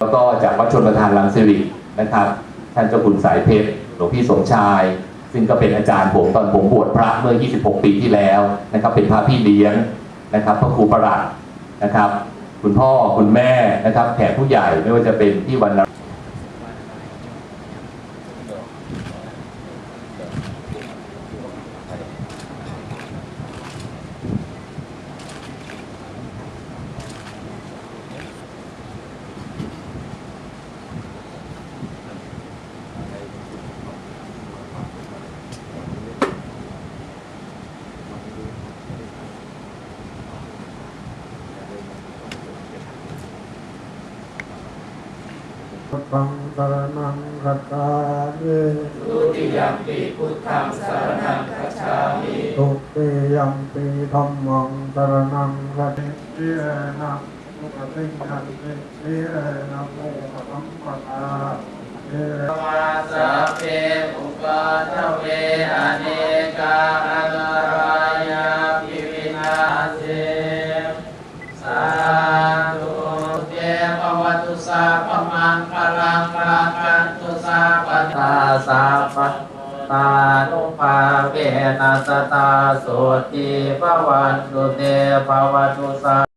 แล้วก็จากวัดชนประธานรังสิรินะครับ ท่านเจ้าคุณสายเพชรหลวงพี่สมชาย ซึ่งก็เป็นอาจารย์ผมตอนผมบวชพระเมื่อ 26 ปีที่แล้วนะครับ เป็นพระพี่เลี้ยงนะครับ พระครูประหลัดนะครับ คุณพ่อคุณแม่นะครับแขกผู้ใหญ่ไม่ว่าจะเป็นที่วัน พุทธังสรณังคัจฉามิทุติยมปีพุทธังสารนังคัจฉามิทุติยัมปีธัมมังสรณังคัจฉามิเยนะมุขติยันติเยนะโมขสัมปทาเยวาสะเพอุปาทเวอเนกาอันตรายาภิวินาเสสาธุเตภว ตุสาพมังคลังราคันตุสาปตาสาปตานุภาเวนัสตาโสติภวันตุเตภวตุสา